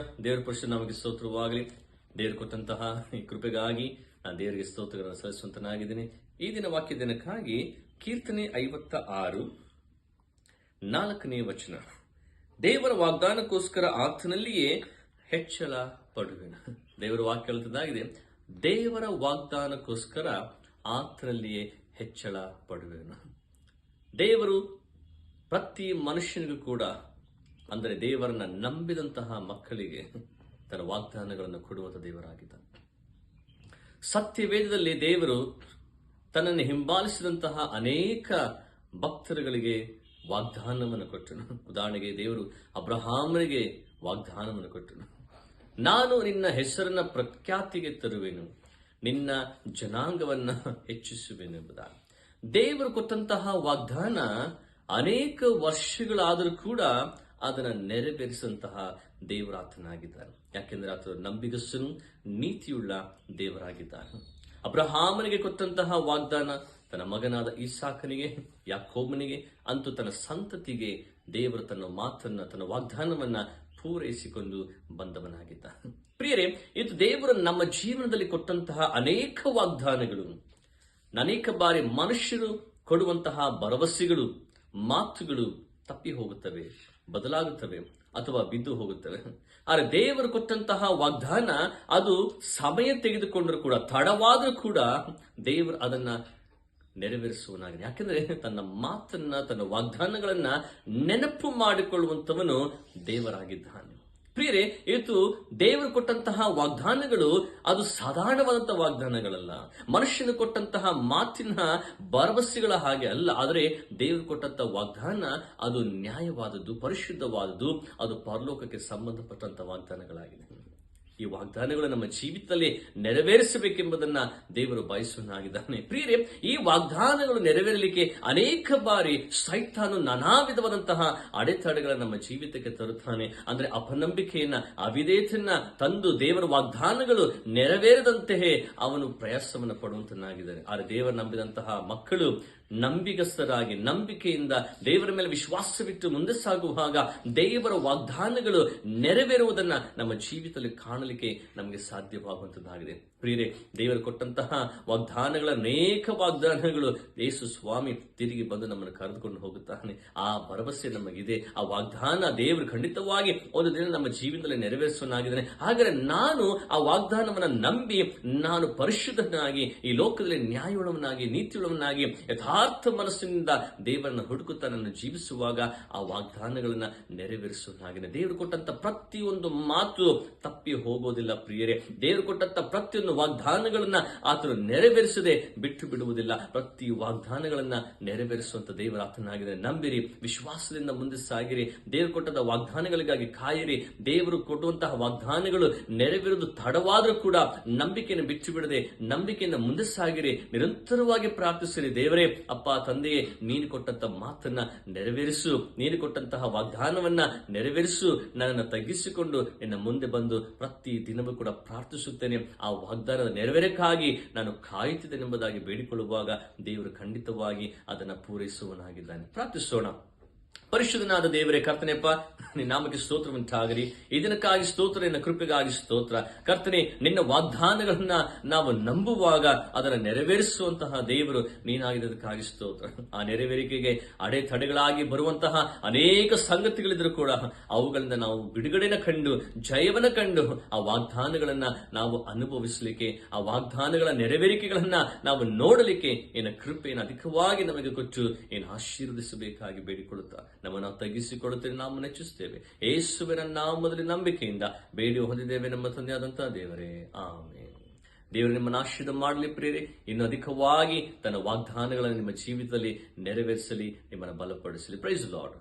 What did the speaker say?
ಪುರುಷ ನಮಗೆ ಸ್ತೋತ್ರವಾಗಲಿ. ದೇವ್ರು ಕೊಟ್ಟಂತಹ ಕೃಪೆಗಾಗಿ ನಾನು ದೇವರಿಗೆ ಸ್ತೋತ್ರಗಳನ್ನು ಸಲ್ಲಿಸುವಂತನಾಗಿದ್ದೀನಿ. ಈ ದಿನ ವಾಕ್ಯ ದಿನಕ್ಕಾಗಿ ಕೀರ್ತನೆ ಐವತ್ತ ಆರು ನಾಲ್ಕನೇ ವಚನ. ದೇವರ ವಾಗ್ದಾನಕ್ಕೋಸ್ಕರ ಆತನಲ್ಲಿಯೇ ಹೆಚ್ಚಳ ಪಡುವೆನು ದೇವರ ವಾಕ್ಯ ಹೇಳುತ್ತದಾಗಿದೆ ದೇವರ ವಾಗ್ದಾನಕ್ಕೋಸ್ಕರ ಆತನಲ್ಲಿಯೇ ಹೆಚ್ಚಳ ಪಡುವೆನು ದೇವರು ಪ್ರತಿ ಮನುಷ್ಯನಿಗೂ ಕೂಡ ಅಂದರೆ ದೇವರನ್ನ ನಂಬಿದಂತಹ ಮಕ್ಕಳಿಗೆ ತನ್ನ ವಾಗ್ದಾನಗಳನ್ನು ಕೊಡುವಂತ ದೇವರಾಗಿದ್ದಾನೆ. ಸತ್ಯವೇದದಲ್ಲಿ ದೇವರು ತನ್ನನ್ನು ಹಿಂಬಾಲಿಸಿದಂತಹ ಅನೇಕ ಭಕ್ತರುಗಳಿಗೆ ವಾಗ್ದಾನವನ್ನು ಕೊಟ್ಟನು. ಉದಾಹರಣೆಗೆ ದೇವರು ಅಬ್ರಹಾಮರಿಗೆ ವಾಗ್ದಾನವನ್ನು ಕೊಟ್ಟನು. ನಾನು ನಿನ್ನ ಹೆಸರನ್ನ ಪ್ರಖ್ಯಾತಿಗೆ ತರುವೆನು. ನಿನ್ನ ಜನಾಂಗವನ್ನ ಹೆಚ್ಚಿಸುವೆನೆಂಬುದಾಗಿ ದೇವರು ಕೊಟ್ಟಂತಹ ವಾಗ್ದಾನ ಅನೇಕ ವರ್ಷಗಳಾದರೂ ಕೂಡ ಅದನ್ನ ನೆರವೇರಿಸುವಂತಹ ದೇವರಾತನಾಗಿದ್ದಾನೆ ಯಾಕೆಂದ್ರೆ ಆತ ನಂಬಿಗಸ್ತನು, ನೀತಿಯುಳ್ಳ ದೇವರಾಗಿದ್ದಾನೆ. ಅಬ್ರಹಾಮನಿಗೆ ಕೊಟ್ಟಂತಹ ವಾಗ್ದಾನ ತನ್ನ ಮಗನಾದ ಇಸಾಕನಿಗೆ, ಯಾಕೋಬನಿಗೆ, ಅಂತೂ ತನ್ನ ಸಂತತಿಗೆ ದೇವರು ತನ್ನ ಮಾತನ್ನ, ತನ್ನ ವಾಗ್ದಾನವನ್ನ ಪೂರೈಸಿಕೊಂಡು ಬಂದವನಾಗಿದ್ದ ಪ್ರಿಯರೇ, ಇದು ದೇವರು ನಮ್ಮ ಜೀವನದಲ್ಲಿ ಕೊಟ್ಟಂತಹ ಅನೇಕ ವಾಗ್ದಾನಗಳು, ಅನೇಕ ಬಾರಿ ಮನುಷ್ಯರು ಕೊಡುವಂತಹ ಭರವಸೆಗಳು, ಮಾತುಗಳು ತಪ್ಪಿ ಹೋಗುತ್ತವೆ ಬದಲಾಗುತ್ತವೆ ಅಥವಾ ಬಿದ್ದು ಹೋಗುತ್ತವೆ. ಆದರೆ ದೇವರು ಕೊಟ್ಟಂತಹ ವಾಗ್ದಾನ ಅದು ಸಮಯ ತೆಗೆದುಕೊಂಡರೂ ಕೂಡ, ತಡವಾದರೂ ಕೂಡ ದೇವರು ಅದನ್ನ ನೆರವೇರಿಸುವನಾಗಿದೆ ಯಾಕೆಂದ್ರೆ ತನ್ನ ಮಾತನ್ನ, ತನ್ನ ವಾಗ್ದಾನಗಳನ್ನ ನೆನಪು ಮಾಡಿಕೊಳ್ಳುವಂತವನು ದೇವರಾಗಿದ್ದಾನೆ. ಪ್ರಿಯರೇ ಇವತ್ತು ದೇವರು ಕೊಟ್ಟಂತಹ ವಾಗ್ದಾನಗಳು ಅದು ಸಾಧಾರಣವಾದಂತಹ ವಾಗ್ದಾನಗಳಲ್ಲ. ಮನುಷ್ಯನು ಕೊಟ್ಟಂತಹ ಮಾತಿನ ಭರವಸೆಗಳ ಹಾಗೆ ಅಲ್ಲ, ಆದರೆ ದೇವರು ಕೊಟ್ಟಂತಹ ವಾಗ್ದಾನ ಅದು ನ್ಯಾಯವಾದದ್ದು, ಪರಿಶುದ್ಧವಾದದ್ದು, ಅದು ಪರಲೋಕಕ್ಕೆ ಸಂಬಂಧಪಟ್ಟಂತಹ ವಾಗ್ದಾನಗಳಾಗಿದೆ. ಈ ವಾಗ್ದಾನಗಳು ನಮ್ಮ ಜೀವಿತದಲ್ಲಿ ನೆರವೇರಿಸಬೇಕೆಂಬುದನ್ನ ದೇವರು ಬಯಸುವನಾಗಿದ್ದಾನೆ ಪ್ರಿಯರೇ, ಈ ವಾಗ್ದಾನಗಳು ನೆರವೇರಲಿಕ್ಕೆ ಅನೇಕ ಬಾರಿ ಸೈತಾನು ನಾನಾ ವಿಧವಾದಂತಹ ಅಡೆತಡೆಗಳ ನಮ್ಮ ಜೀವಿತಕ್ಕೆ ತರುತ್ತಾನೆ. ಅಂದ್ರೆ ಅಪನಂಬಿಕೆಯನ್ನ ಅವಿದೇತನ್ನ ತಂದು ದೇವರ ವಾಗ್ದಾನಗಳು ನೆರವೇರದಂತೆಯೇ ಅವನು ಪ್ರಯಾಸವನ್ನು ಪಡುವಂತನಾಗಿದ್ದಾನೆ. ಆದರೆ ದೇವರು ನಂಬಿದಂತಹ ಮಕ್ಕಳು ನಂಬಿಗಸ್ತರಾಗಿ ನಂಬಿಕೆಯಿಂದ ದೇವರ ಮೇಲೆ ವಿಶ್ವಾಸವಿಟ್ಟು ಮುಂದೆ ಸಾಗುವಾಗ ದೇವರ ವಾಗ್ದಾನಗಳು ನೆರವೇರುವುದನ್ನು ನಮ್ಮ ಜೀವಿತದಲ್ಲಿ ಕಾಣಲಿಕ್ಕೆ ನಮಗೆ ಸಾಧ್ಯವಾಗುವಂಥದ್ದಾಗಿದೆ ಪ್ರಿಯರೇ, ದೇವರು ಕೊಟ್ಟಂತಹ ವಾಗ್ದಾನಗಳ ಅನೇಕ ವಾಗ್ದಾನಗಳು ಯೇಸು ಸ್ವಾಮಿ ತಿರುಗಿ ಬಂದು ನಮ್ಮನ್ನು ಕರೆದುಕೊಂಡು ಹೋಗುತ್ತಾನೆ. ಆ ಭರವಸೆ ನಮಗಿದೆ. ಆ ವಾಗ್ದಾನ ದೇವರು ಖಂಡಿತವಾಗಿ ಒಂದು ದಿನ ನಮ್ಮ ಜೀವನದಲ್ಲಿ ನೆರವೇರಿಸುವನಾಗಿದ್ದಾನೆ ಹಾಗಾದರೆ ನಾನು ಆ ವಾಗ್ದಾನವನ್ನು ನಂಬಿ, ನಾನು ಪರಿಶುದ್ಧನಾಗಿ, ಈ ಲೋಕದಲ್ಲಿ ನ್ಯಾಯವುಳ್ಳವನಾಗಿ, ನೀತಿಯುಳ್ಳವನಾಗಿ ಯಥಾರ್ಥ ಮನಸ್ಸಿನಿಂದ ದೇವರನ್ನು ಹುಡುಕುತ್ತಾ ನನ್ನ ಜೀವಿಸುವಾಗ ಆ ವಾಗ್ದಾನಗಳನ್ನು ನೆರವೇರಿಸುವುದಾಗಿದೆ. ದೇವರು ಕೊಟ್ಟಂತ ಪ್ರತಿಯೊಂದು ಮಾತು ತಪ್ಪಿ ಹೋಗೋದಿಲ್ಲ ಪ್ರಿಯರೇ. ದೇವರು ಕೊಟ್ಟಂತ ಪ್ರತಿಯೊಂದು ವಾಗ್ದಾನಗಳನ್ನ ಆತನು ನೆರವೇರಿಸದೆ ಬಿಟ್ಟು ಬಿಡುವುದಿಲ್ಲ. ಪ್ರತಿ ವಾಗ್ದಾನಗಳನ್ನ ನೆರವೇರಿಸುವಂತ ದೇವರ ಆತನಾಗಿದೆ ನಂಬಿರಿ, ವಿಶ್ವಾಸದಿಂದ ಮುಂದೆ ಸಾಗಿರಿ. ದೇವರು ಕೊಟ್ಟದ ವಾಗ್ದಾನಗಳಿಗಾಗಿ ಕಾಯಿರಿ. ದೇವರು ಕೊಡುವಂತಹ ವಾಗ್ದಾನಗಳು ನೆರವೇರುವುದು ತಡವಾದರೂ ಕೂಡ ನಂಬಿಕೆಯನ್ನು ಬಿಟ್ಟು ಬಿಡದೆ ನಂಬಿಕೆಯನ್ನು ಮುಂದೆ ಸಾಗಿರಿ. ನಿರಂತರವಾಗಿ ಪ್ರಾರ್ಥಿಸಿರಿ ದೇವರೇ. ಅಪ್ಪ ತಂದೆಯೇ, ನೀನು ಕೊಟ್ಟಂತ ಮಾತನ್ನ ನೆರವೇರಿಸು. ನೀನು ಕೊಟ್ಟಂತಹ ವಾಗ್ದಾನವನ್ನ ನೆರವೇರಿಸು. ನನ್ನನ್ನು ತಗ್ಗಿಸಿಕೊಂಡು ನಿನ್ನ ಮುಂದೆ ಬಂದು ಪ್ರತಿ ದಿನವೂ ಕೂಡ ಪ್ರಾರ್ಥಿಸುತ್ತೇನೆ. ಆ ವಾಗ್ದಾನದ ನೆರವೇರಕ್ಕಾಗಿ ನಾನು ಕಾಯುತ್ತಿದ್ದೇನೆಂಬುದಾಗಿ ಬೇಡಿಕೊಳ್ಳುವಾಗ ದೇವರು ಖಂಡಿತವಾಗಿ ಅದನ್ನು ಪೂರೈಸುವನಾಗಿದ್ದಾನೆ ಪ್ರಾರ್ಥಿಸೋಣ. ಪರಿಶುದ್ಧನಾದ ದೇವರೇ ಕರ್ತನೆಪ್ಪ ನಿನ್ನ ನಾಮಕ್ಕೆ ಸ್ತೋತ್ರವಂತಾಗಲಿ. ಈ ದಿನಕ್ಕಾಗಿ ಸ್ತೋತ್ರ, ನಿನ್ನ ಕೃಪೆಗಾಗಿ ಸ್ತೋತ್ರ. ಕರ್ತನೆ, ನಿನ್ನ ವಾಗ್ದಾನಗಳನ್ನ ನಾವು ನಂಬುವಾಗ ಅದನ್ನು ನೆರವೇರಿಸುವಂತಹ ದೇವರು ನೀನಾಗಿದ್ದಕ್ಕಾಗಿ ಸ್ತೋತ್ರ. ಆ ನೆರವೇರಿಕೆಗೆ ಅಡೆತಡೆಗಳಾಗಿ ಬರುವಂತಹ ಅನೇಕ ಸಂಗತಿಗಳಿದ್ರು ಕೂಡ ಅವುಗಳಿಂದ ನಾವು ಬಿಡುಗಡೆನ ಕಂಡು ಜಯವನ ಕಂಡು, ಆ ವಾಗ್ದಾನಗಳನ್ನ ನಾವು ಅನುಭವಿಸಲಿಕ್ಕೆ, ಆ ವಾಗ್ದಾನಗಳ ನೆರವೇರಿಕೆಗಳನ್ನ ನಾವು ನೋಡಲಿಕ್ಕೆ ಏನ ಕೃಪೆಯನ್ನು ಅಧಿಕವಾಗಿ ನಮಗೆ ಕೊಟ್ಟು ಏನು ಆಶೀರ್ವದಿಸಬೇಕಾಗಿ ಬೇಡಿಕೊಳ್ಳುತ್ತಾ. ನಮ್ಮನ್ನು ತಗ್ಗಿಸಿಕೊಳ್ಳುತ್ತೇವೆ ನಾವು ನೆಚ್ಚಿಸುತ್ತೇವೆ ಯೇಸುವಿನ ನಾಮದಲ್ಲಿ ನಂಬಿಕೆಯಿಂದ ಬೇಡಿ ಹೊಂದಿದ್ದೇವೆ ನಮ್ಮ ತಂದೆಯಾದಂತಹ ದೇವರೇ. ಆಮೇಲೆ ದೇವರು ನಿಮ್ಮನ್ನು ಆಶ್ರಿತ ಮಾಡಲಿ ಪ್ರೇರೆ ಇನ್ನು ಅಧಿಕವಾಗಿ ತನ್ನ ವಾಗ್ದಾನಗಳನ್ನು ನಿಮ್ಮ ಜೀವಿತದಲ್ಲಿ ನೆರವೇರಿಸಲಿ, ನಿಮ್ಮನ್ನು ಬಲಪಡಿಸಲಿ. Price lord